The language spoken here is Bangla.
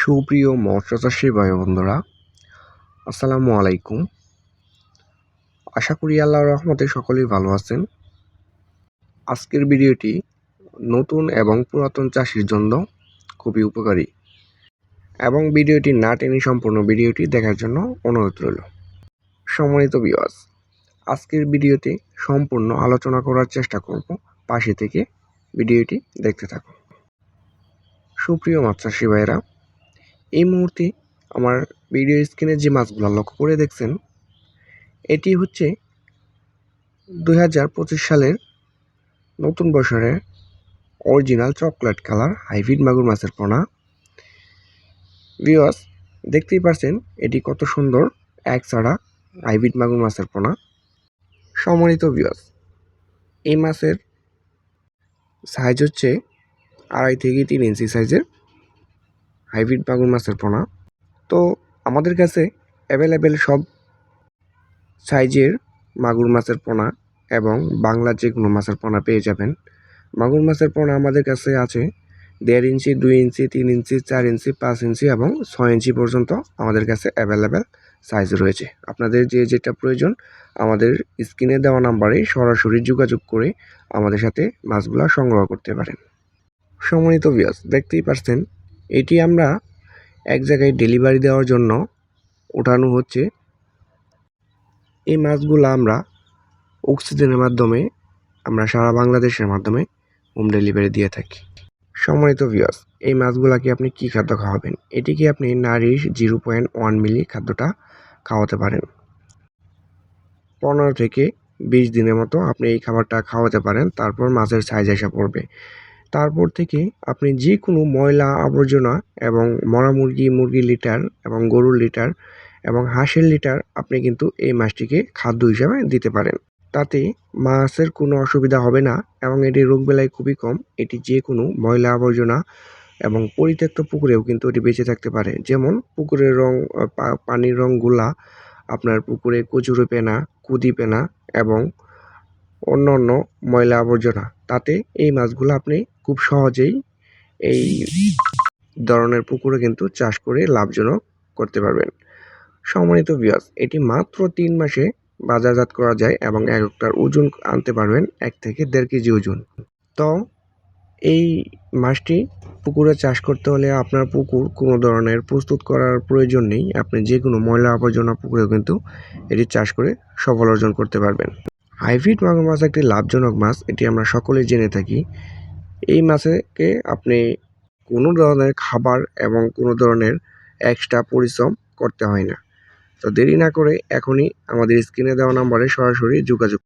সুপ্রিয় মৎস্যচাষী ভাই বন্ধুরা, আসসালামু আলাইকুম। আশা করি আল্লাহর রহমতে সকলেই ভালো আছেন। আজকের ভিডিওটি নতুন এবং পুরাতন চাষির জন্য খুবই উপকারী এবং ভিডিওটি না টেনে সম্পূর্ণ ভিডিওটি দেখার জন্য অনুরোধ রইল। সম্মানিত বিওয়াস আজকের ভিডিওতে সম্পূর্ণ আলোচনা করার চেষ্টা করব। পাশে থেকে ভিডিওটি দেখতে থাকুন। সুপ্রিয় মাছচাষী ভাইরা এই মুহূর্তে আমার ভিডিও স্ক্রিনে যে মাছগুলো লক্ষ্য করে দেখছেন, এটি হচ্ছে দুই হাজার পঁচিশ সালের নতুন বছরের অরিজিনাল চকলেট কালার হাইব্রিড মাগুর মাছের পোনা। ভিওয়াস দেখতেই পারছেন, এটি কত সুন্দর এক ছাড়া হাইব্রিড মাগুর মাছের পোনা। সম্মানিত ভিওয়াস এই মাছের সাইজ হচ্ছে আড়াই থেকে তিন ইঞ্চি সাইজের হাইব্রিড মাগুর মাছের পোনা। তো আমাদের কাছে অ্যাভেলেবেল সব সাইজের মাগুর মাছের পোনা এবং বাংলার যে কোনো মাছের পোনা পেয়ে যাবেন। মাগুর মাছের পোনা আমাদের কাছে আছে দেড় ইঞ্চি, দুই ইঞ্চি, তিন ইঞ্চি, চার ইঞ্চি, পাঁচ ইঞ্চি এবং ছয় ইঞ্চি পর্যন্ত আমাদের কাছে অ্যাভেলেবেল সাইজ রয়েছে। আপনাদের যে যেটা প্রয়োজন, আমাদের স্ক্রিনে দেওয়া নাম্বারে সরাসরি যোগাযোগ করে আমাদের সাথে মাছগুলো সংগ্রহ করতে পারেন। সম্মানিত বিয়াস দেখতেই পারছেন এটি আমরা এক জায়গায় ডেলিভারি দেওয়ার জন্য ওঠানো হচ্ছে। এই মাছগুলো আমরা অক্সিজেনের মাধ্যমে, আমরা সারা বাংলাদেশের মাধ্যমে হোম ডেলিভারি দিয়ে থাকি। সম্মানিত ভিউয়ার্স এই মাছগুলাকে আপনি কি খাদ্য খাওয়াবেন? এটিকে আপনি nourish zero point one milli খাদ্যটা খাওয়াতে পারেন। পনেরো থেকে বিশ দিনের মতো আপনি এই খাবারটা খাওয়াতে পারেন, তারপর মাছের সাইজ এসে পড়বে। তারপর থেকে আপনি যে কোনো ময়লা, আবর্জনা এবং মরা মুরগি, মুরগির লিটার এবং গরুর লিটার এবং হাঁসের লিটার আপনি কিন্তু এই মাছটিকে খাদ্য হিসাবে দিতে পারেন। তাতে মাছের কোনো অসুবিধা হবে না এবং এটি রোগবেলায় খুবই কম। এটি যে কোনো ময়লা, আবর্জনা এবং পরিত্যক্ত পুকুরেও কিন্তু এটি বেঁচে থাকতে পারে। যেমন পুকুরের রং পানির রঙগুলা আপনার পুকুরে কচুরো পেনা, কুদি পেনা এবং অন্য অন্য ময়লা, আবর্জনা। তাতে এই মাছগুলো আপনি খুব সহজেই এই ধরনের পুকুরে কিন্তু চাষ করে লাভজনক করতে পারবেন। সম্মানিত বিয়াস এটি মাত্র তিন মাসে বাজারজাত করা যায় এবং এক একটার ওজন আনতে পারবেন এক থেকে দেড় কেজি ওজন। তো এই মাছটি পুকুরে চাষ করতে হলে আপনার পুকুর কোনো ধরনের প্রস্তুত করার প্রয়োজন নেই। আপনি যে কোনো ময়লা আবর্জনা পুকুরেও কিন্তু এটি চাষ করে সফল অর্জন করতে পারবেন। হাইব্রিড মাগুর মাছ একটি লাভজনক মাছ, এটি আমরা সকলেই জেনে থাকি। এই মাছকে আপনি কোনো ধরনের খাবার এবং কোনো ধরনের এক্সট্রা পরিশ্রম করতে হয় না। তো দেরি না করে এখনই আমাদের স্ক্রিনে দেওয়া নাম্বারে সরাসরি যোগাযোগ